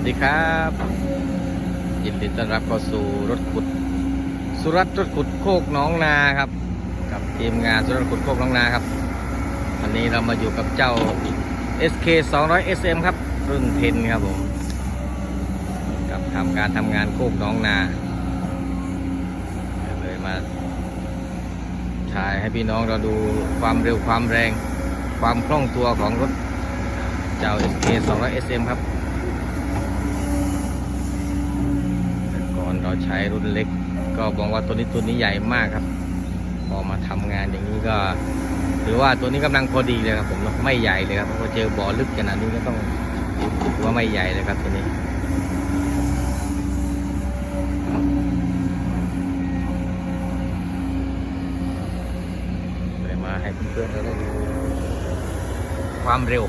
วัสดีครับ ยินดีต้อนรับเข้าสู่รถขุด สุรัตน์รถขุดโคกหน้องนาครับ กับทีมงานสุรัตน์รขุดโคกหน้องนาครับวันนี้เรามาอยู่กับเจ้า SK 200 SM ครับ รุ่นเทนครับผมกับทำการทำงานโคกหน้องนาเลยมาถ่ายให้พี่น้องเราดูความเร็วความแรง ความคล่องตัวของรถเจ้า SK 200 SM ครับแต่ก่อน เราใช้รุ่นเล็ก ก็บอกว่าตัวนี้ตัวนี้ใหญ่มากครับ พอมาทำงานอย่างนี้ก็ถือว่าตัวนี้กำลังพอดีเลยครับผมไม่ใหญ่เลยครับพอเจอบ่อลึกขนาดนี้ก็ต้องถือว่าไม่ใหญ่เลยครับตัวนี้มาให้เพื่อนๆเราได้ดูความเร็ว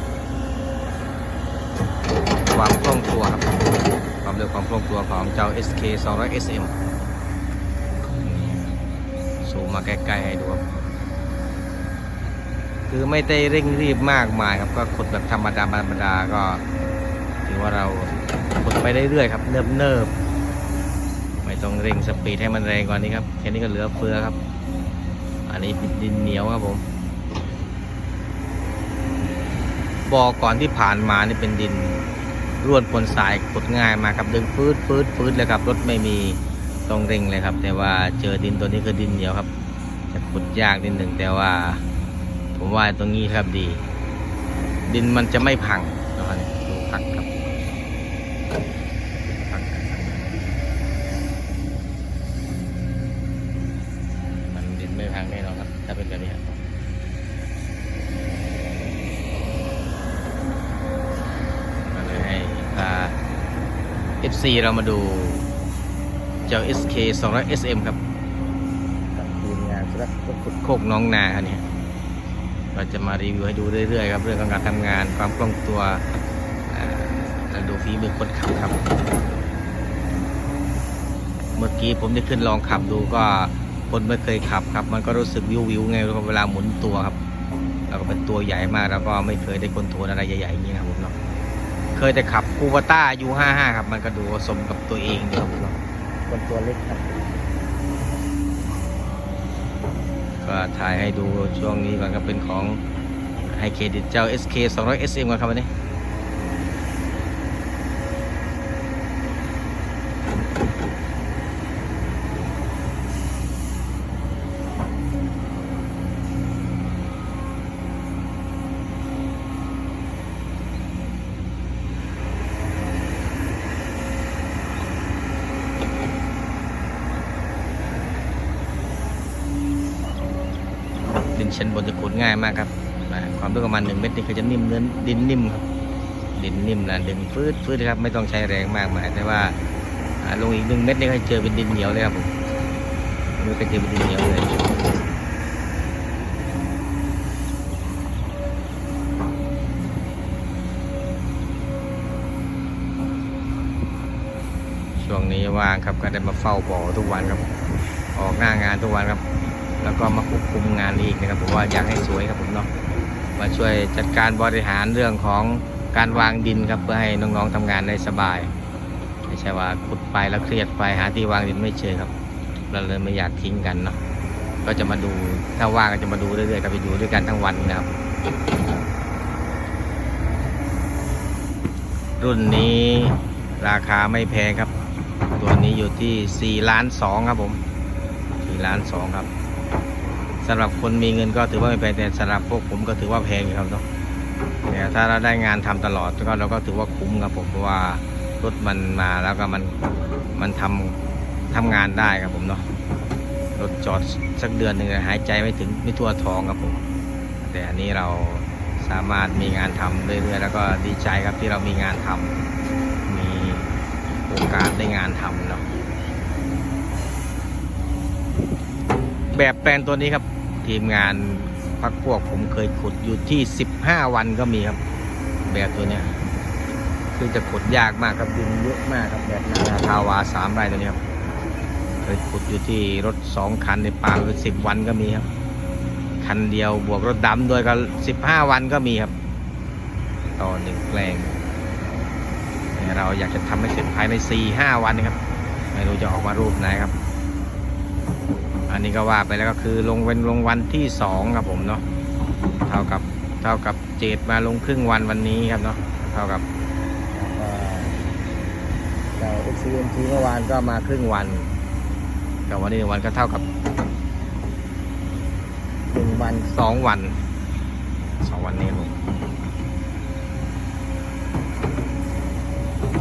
ความคล่องตัวครับ ความเร็วความคล่องตัวของเจ้า SK 200 SM ซูมมาใกล้ๆให้ดูครับคือไม่ได้เร่งรีบมากมายครับก็ขุดแบบธรรมดาธรรมดาก็ถือว่าเราขุดไปเรื่อยๆครับเนิบเนิบๆไม่ต้องเร่งสปีดให้มันแรงกว่านี้ครับแค่นี้ก็เหลือเฟือครับ อันนี้ป็นดินเหนียวครับผมบ่อก่อนที่ผ่านมานี่เป็นดิน ร่วนปนสายขุดง่ายมากครับดึงฟืดฟืดฟืดเลยครับ รถไม่มีต้องเร่งเลยครับ แต่ว่าเจอดินตัวนี้คือดินเหนียวครับจะขุดยากนิดหนึ่งแต่ว่า ผมว่าตรงนี้ครับดี ดินมันจะไม่พังนะครับดูพักครับพักครับมันดินไม่พังแน่นอนครับ ถ้าเป็นแบบนี้ครับ ก็เลยให้พา FC เรามาดูเจ้า SK 200 SM ครับกับทีมงานสุรัตน์ขุดโคกน้องนาครับเนี่ยเราจะมารีวิวให้ดูเรื่อยๆครับเรื่องของการทำงานความคล่องตัวอ่าแล้วดูฝีมือคนขับครับ เมื่อกี้ผมได้ขึ้นลองขับดูก็คนไม่เคยขับครับ มันก็รู้สึกวิววิวๆไงเวลาหมุนตัวครับแล้วก็เป็นตัวใหญ่มากแล้วก็ไม่เคยได้คอนโทรลอะไรใหญ่ๆอย่างนี้นะครับผมเนาะเคยแต่ขับ คูวาต้ายูห้าห้าครับ มันก็ดูสมกับตัวเองดีครับผมเนาะคนตัวเล็กครับ ก็ถ่ายให้ดูช่วงนี้ก่อนก็เป็นของให้เครดิตเจ้า SK 200 SM ก่อนครับวันนี้ ชั้นบนจะขุดง่ายมากครับความลึกประมาณหนึ่งเมตรนี่คือจะนิ่มเนื้อดินนิ่มครับดินนิ่มนะดึงฟืดฟืดครับไม่ต้องใช้แรงมากมายแต่ว่าลงอีกหนึ่งเมตรนี่ก็เจอเป็นดินเหนียวเลยครับผมนี่ก็เจอเป็นดินเหนียวเลยช่วงนี้ว่างครับก็ได้มาเฝ้าบ่อทุกวันครับ ออกหน้างานทุกวันครับ แล้วก็มาควบคุมงานอีกนะครับผมว่าอยากให้สวยครับผมเนาะมาช่วยจัดการบริหารเรื่องของการวางดินครับเพื่อให้น้องๆทำงานได้สบายไม่ใช่ว่าขุดไปแล้วเครียดไปหาที่วางดินไม่เจอครับ เราเลยไม่อยากทิ้งกันเนาะก็จะมาดูถ้าว่างก็จะมาดูเรื่อยๆกับไปอยู่ด้วยกันทั้งวันนะครับ รุ่นนี้ราคาไม่แพงครับ ตัวนี้อยู่ที่4ล้าน2ครับผม4ล้าน2ครับ สำหรับคนมีเงินก็ถือว่าไม่แพงแต่สำหรับพวกผมก็ถือว่าแพงอยู่ครับเนาะแต่ถ้าเราได้งานทำตลอดก็เราก็ถือว่าคุ้มครับผมเพราะว่ารถมันมาแล้วก็มันมันทำทำงานได้ครับผมเนาะรถจอดสักเดือนหนึ่งหายใจไม่ถึงไม่ทั่วท้องครับผม แต่อันนี้เราสามารถมีงานทำเรื่อยๆแล้วก็ดีใจครับที่เรามีงานทำมีโอกาสได้งานทำเนาะแบบแปลนตัวนี้ครับ ทีมงานพักพวกผมเคยขุดอยู่ที่ 15 วันก็มีครับ แบบตัวเนี้ยคือจะขุดยากมากครับดินเยอะมากครับแบบนาราทาวาสามไร่ตัวนี้ครับเคยขุดอยู่ที่รถสองคันในป่าเป็นสิบวันก็มีครับ คันเดียวบวกรถดำด้วยก็15วันก็มีครับ ต่อหนึ่งแปลง เราอยากจะทำให้เสร็จภายใน4-5วันนะครับ ไม่รู้จะออกมารูปไหนครับ อันนี้ก็ว่าไปแล้วก็คือลงเป็นลงวันที่2ครับผมเนาะเท่ากับเท่ากับเจดมาลงครึ่งวันวันนี้ครับเนาะเท่ากับเจ้า XCMT เมื่อวานก็มาครึ่งวันแต่วันนี้หวันก็เท่ากับหนึ่งวันสองวันสองวันนี้ผม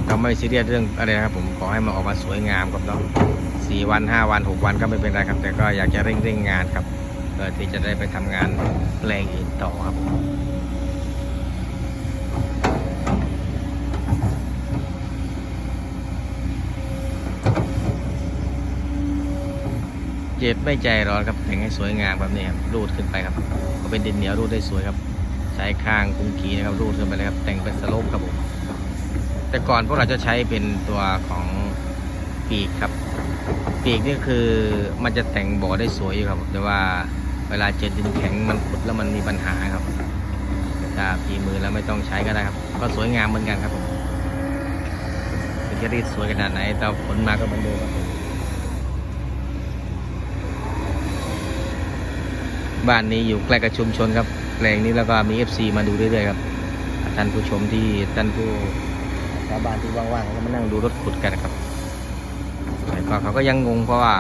ก็ไม่ซีเรียสเรื่องอะไรนะครับผมขอให้มันออกมาสวยงามครับเนาะ สี่วันห้าวันหกวันก็ไม่เป็นไรครับ แต่ก็อยากจะเร่งเร่งงานครับเพื่อที่จะได้ไปทำงานแปลงอื่นต่อครับเจ็ดไม่ใจร้อนครับแต่งให้สวยงามแบบนี้ครับรูดขึ้นไปครับก็เป็นดินเหนียวรูดได้สวยครับใช้ข้างกุ้งกีนะครับรูดขึ้นไปเลยครับ แต่งเป็นสโลปครับผมแต่ก่อนพวกเราจะใช้เป็นตัวของปีกครับ ปีกนี่คือมันจะแต่งบ่อได้สวยอยู่ครับผมแต่ว่าเวลาเจอดินแข็งมันขุดแล้วมันมีปัญหาครับถ้าฝีมือแล้วไม่ต้องใช้ก็ได้ครับ ก็สวยงามเหมือนกันครับผมจะรีดสวยขนาดไหนแต่ผลมาก็เหมือนเดิมครับบ้านนี้อยู่ใกล้กับชุมชนครับแปลงนี้แล้วก็มี FC มาดูเรื่อยๆครับท่านผู้ชมที่ท่านผู้ชาวบ้านที่ว่างๆก็มานั่งดูรถขุดกันนะครับ ก็เขาก็ยังงงเพราะว่า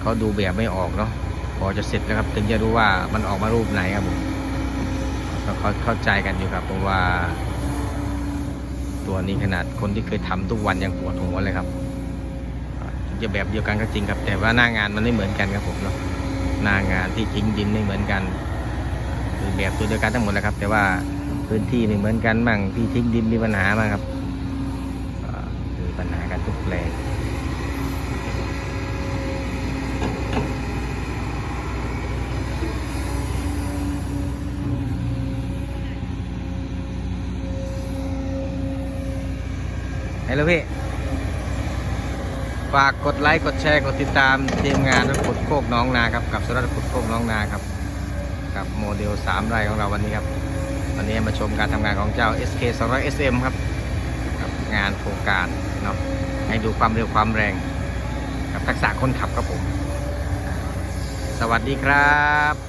เขาดูแบบไม่ออกเนาะพอจะเสร็จแล้วครับ ถึงจะรู้ว่ามันออกมารูปไหนครับผมเขาเข้าใจกันอยู่ครับเพราะว่า ตัวนี้ขนาดคนที่เคยทำทุกวันยังปวดหัวเลยครับถึงจะแบบเดียวกันก็จริงครับ แต่ว่าหน้างานมันไม่เหมือนกันครับผมเนาะหน้างานที่ทิ้งดินไม่เหมือนกันคือแบบตัวเดียวกันทั้งหมดนะครับ แต่ว่าพื้นที่ไม่เหมือนกันบ้างที่ทิ้งดินมีปัญหาบ้างครับคือปัญหากันทุกแปลง ลโหลพี่ ฝากกดไลค์ กดแชร์ กดติดตามทีมงานรถขุดโคกน้องนาครับ กับสุรัตน์ขุดโคกน้องนาครับ กับโมเดล3ไร่ของเราวันนี้ครับ วันนี้มาชมการทำงานของเจ้า SK 200 SM ครับกับงานโครงการเนาะ ให้ดูความเร็วความแรง กับทักษะคนขับครับผม สวัสดีครับ